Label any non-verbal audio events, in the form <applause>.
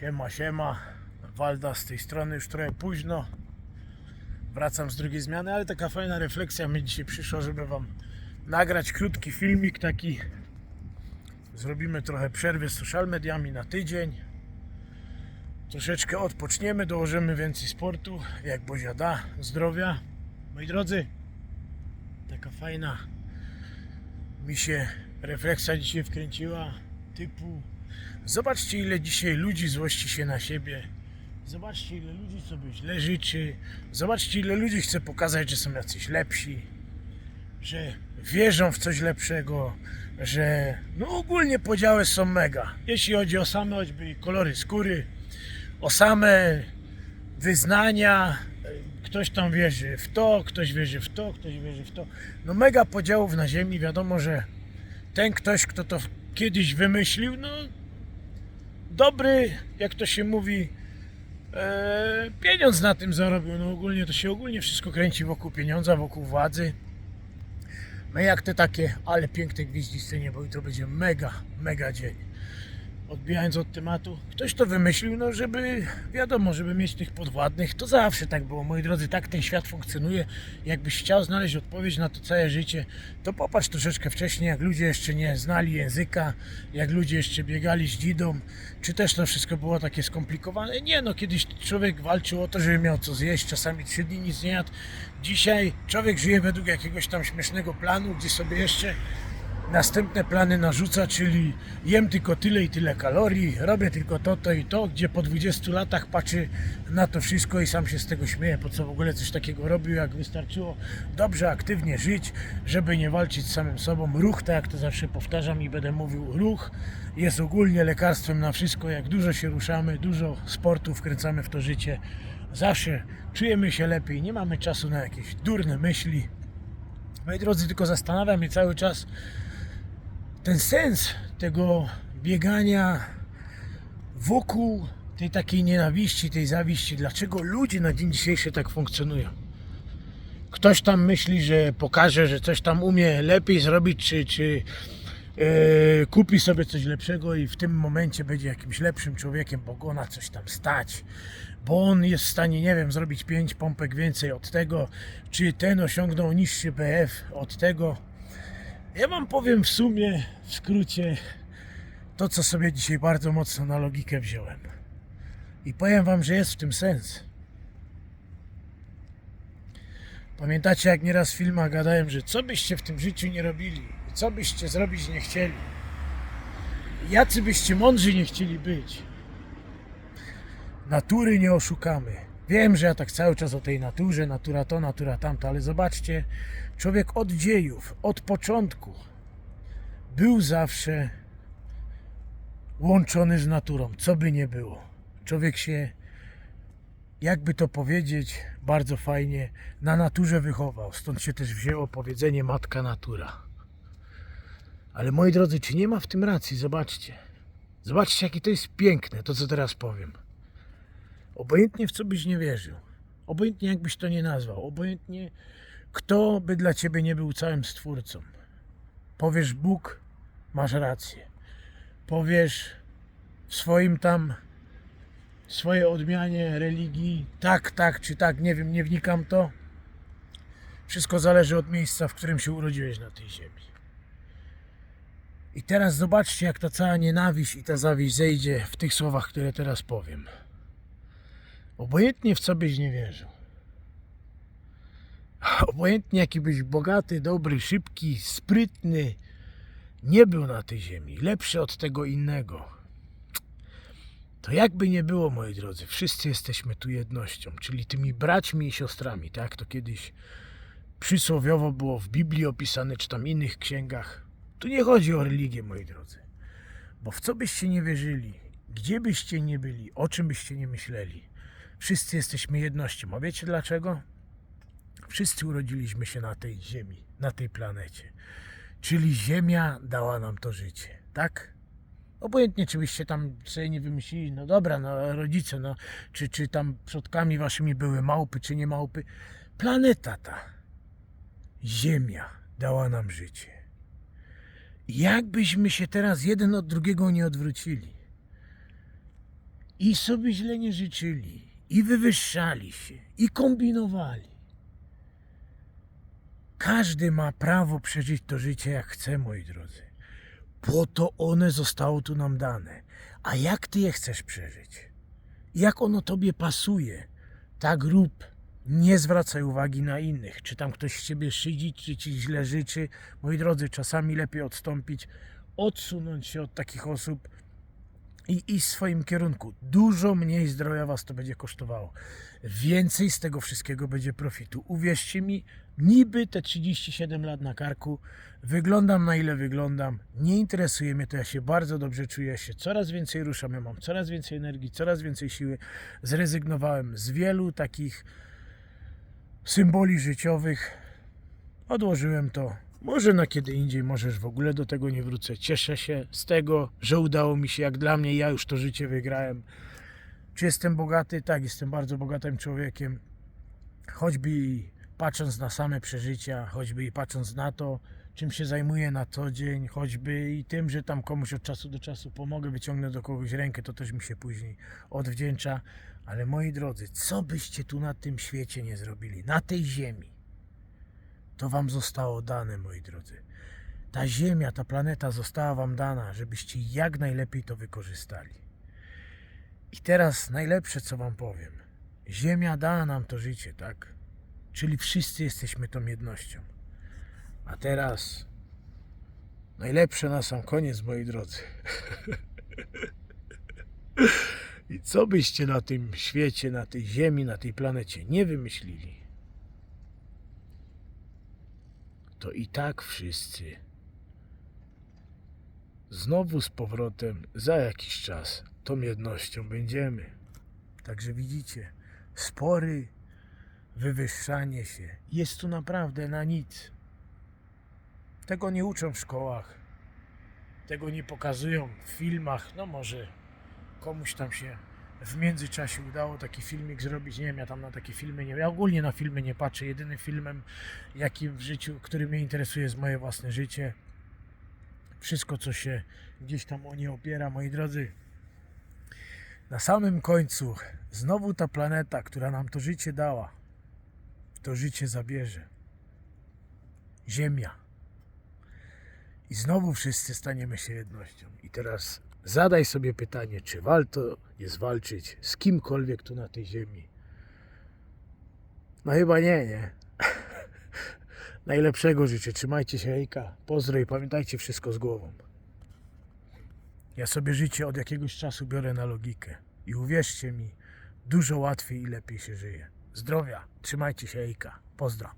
Siema, siema. Walda z tej strony już trochę późno. Wracam z drugiej zmiany, ale taka fajna refleksja mi dzisiaj przyszła, żeby Wam nagrać krótki filmik taki. Zrobimy trochę przerwy z social mediami na tydzień. Troszeczkę odpoczniemy, dołożymy więcej sportu, jak Bozia da, zdrowia. Moi drodzy, taka fajna mi się refleksja dzisiaj wkręciła, typu zobaczcie ile dzisiaj ludzi złości się na siebie, zobaczcie ile ludzi sobie źle życzy, zobaczcie ile ludzi chce pokazać, że są jacyś lepsi, że wierzą w coś lepszego, że no ogólnie podziały są mega, jeśli chodzi o same choćby kolory skóry, o same wyznania, ktoś tam wierzy w to, ktoś wierzy w to, ktoś wierzy w to. No mega podziałów na ziemi, wiadomo, że ten ktoś, kto to kiedyś wymyślił, no dobry, jak to się mówi, e, pieniądz na tym zarobił. No ogólnie to się ogólnie wszystko kręci wokół pieniądza, wokół władzy. My jak te takie, ale piękne gwiździste niebo i to będzie mega, mega dzień. Odbijając od tematu, ktoś to wymyślił, no żeby, wiadomo, żeby mieć tych podwładnych, to zawsze tak było, moi drodzy, tak ten świat funkcjonuje. Jakbyś chciał znaleźć odpowiedź na to całe życie, to popatrz troszeczkę wcześniej, jak ludzie jeszcze nie znali języka, jak ludzie jeszcze biegali z dzidą, czy też to wszystko było takie skomplikowane. Nie, no kiedyś człowiek walczył o to, żeby miał co zjeść, czasami trzy dni nic nie jadł. Dzisiaj człowiek żyje według jakiegoś tam śmiesznego planu, gdzie sobie jeszcze następne plany narzuca, czyli jem tylko tyle i tyle kalorii, robię tylko to, to i to, gdzie po 20 latach patrzy na to wszystko i sam się z tego śmieje, po co w ogóle coś takiego robił, jak wystarczyło dobrze, aktywnie żyć, żeby nie walczyć z samym sobą. Ruch, tak jak to zawsze powtarzam i będę mówił, ruch jest ogólnie lekarstwem na wszystko, jak dużo się ruszamy, dużo sportu wkręcamy w to życie, zawsze czujemy się lepiej, nie mamy czasu na jakieś durne myśli. Moi drodzy, tylko zastanawia mnie cały czas, ten sens tego biegania wokół tej takiej nienawiści, tej zawiści, dlaczego ludzie na dzień dzisiejszy tak funkcjonują. Ktoś tam myśli, że pokaże, że coś tam umie lepiej zrobić, czy, czy e, kupi sobie coś lepszego i w tym momencie będzie jakimś lepszym człowiekiem, bo go na coś tam stać. Bo on jest w stanie, nie wiem, zrobić 5 pompek więcej od tego, czy ten osiągnął niższy BF od tego. Ja wam powiem w sumie, w skrócie, to co sobie dzisiaj bardzo mocno na logikę wziąłem. I powiem wam, że jest w tym sens. Pamiętacie, jak nieraz w filmach gadałem, że co byście w tym życiu nie robili, co byście zrobić nie chcieli, jacy byście mądrzy nie chcieli być, natury nie oszukamy. Wiem, że ja tak cały czas o tej naturze, natura to, natura tamto, ale zobaczcie, człowiek od dziejów, od początku był zawsze łączony z naturą, co by nie było. Człowiek się, jakby to powiedzieć, bardzo fajnie na naturze wychował. Stąd się też wzięło powiedzenie matka natura. Ale moi drodzy, czy nie ma w tym racji? Zobaczcie. Zobaczcie, jakie to jest piękne, to co teraz powiem. Obojętnie w co byś nie wierzył, obojętnie jakbyś to nie nazwał, obojętnie kto by dla ciebie nie był całym stwórcą. Powiesz Bóg, masz rację. Powiesz w swoim tam, w swojej odmianie religii, tak, tak czy tak, nie wiem, nie wnikam to. Wszystko zależy od miejsca, w którym się urodziłeś na tej ziemi. I teraz zobaczcie, jak ta cała nienawiść i ta zawiść zejdzie w tych słowach, które teraz powiem. Obojętnie w co byś nie wierzył. <laughs> Obojętnie jaki byś bogaty, dobry, szybki, sprytny, nie był na tej ziemi, lepszy od tego innego. To jakby nie było, moi drodzy, wszyscy jesteśmy tu jednością, czyli tymi braćmi i siostrami, tak? To kiedyś przysłowiowo było w Biblii opisane, czy tam innych księgach. Tu nie chodzi o religię, moi drodzy. Bo w co byście nie wierzyli, gdzie byście nie byli, o czym byście nie myśleli, wszyscy jesteśmy jednością. A wiecie dlaczego? Wszyscy urodziliśmy się na tej ziemi, na tej planecie. Czyli Ziemia dała nam to życie, tak? Obojętnie, czy byście tam sobie nie wymyślili, no dobra, no rodzice, no, czy, czy tam przodkami waszymi były małpy, czy nie małpy. Planeta ta, Ziemia dała nam życie. Jakbyśmy się teraz jeden od drugiego nie odwrócili. i sobie źle nie życzyli, i wywyższali się, i kombinowali. Każdy ma prawo przeżyć to życie jak chce, moi drodzy. Po to one zostało tu nam dane. A jak ty je chcesz przeżyć? Jak ono tobie pasuje, tak rób. Nie zwracaj uwagi na innych. Czy tam ktoś z ciebie szydzi, czy ci źle życzy. Moi drodzy, czasami lepiej odstąpić, odsunąć się od takich osób i iść w swoim kierunku. Dużo mniej zdrowia was to będzie kosztowało. Więcej z tego wszystkiego będzie profitu. Uwierzcie mi, niby te 37 lat na karku, wyglądam na ile wyglądam, nie interesuje mnie to, ja się bardzo dobrze czuję, ja się coraz więcej ruszam, ja mam coraz więcej energii, coraz więcej siły. Zrezygnowałem z wielu takich symboli życiowych. Odłożyłem to. Może na kiedy indziej, możesz w ogóle do tego nie wrócę. Cieszę się z tego, że udało mi się, jak dla mnie, ja już to życie wygrałem. Czy jestem bogaty? Tak, jestem bardzo bogatym człowiekiem. Choćby i patrząc na same przeżycia, choćby i patrząc na to, czym się zajmuję na co dzień, choćby i tym, że tam komuś od czasu do czasu pomogę, wyciągnę do kogoś rękę, to też mi się później odwdzięcza. Ale moi drodzy, co byście tu na tym świecie nie zrobili, na tej ziemi, to wam zostało dane, moi drodzy. Ta ziemia, ta planeta została wam dana, żebyście jak najlepiej to wykorzystali. I teraz najlepsze, co wam powiem. Ziemia dała nam to życie, tak? Czyli wszyscy jesteśmy tą jednością. A teraz najlepsze na sam koniec, moi drodzy. <laughs> I co byście na tym świecie, na tej ziemi, na tej planecie nie wymyślili, to i tak wszyscy znowu z powrotem za jakiś czas tą jednością będziemy. Także widzicie, spory, wywyższanie się jest tu naprawdę na nic. Tego nie uczą w szkołach, tego nie pokazują w filmach. No może komuś tam się w międzyczasie udało taki filmik zrobić. Nie wiem, ja tam na takie filmy nie. Ja ogólnie na filmy nie patrzę. Jedynym filmem, jakim w życiu, który mnie interesuje, jest moje własne życie. Wszystko, co się gdzieś tam o nie opiera, moi drodzy. Na samym końcu znowu ta planeta, która nam to życie dała, to życie zabierze. Ziemia. I znowu wszyscy staniemy się jednością. I teraz zadaj sobie pytanie, czy warto jest walczyć z kimkolwiek tu na tej ziemi? No chyba nie, nie. <laughs> Najlepszego życzę. Trzymajcie się, hejka. Pozdro i pamiętajcie wszystko z głową. Ja sobie życie od jakiegoś czasu biorę na logikę. I uwierzcie mi, dużo łatwiej i lepiej się żyje. Zdrowia. Trzymajcie się, hejka. Pozdro.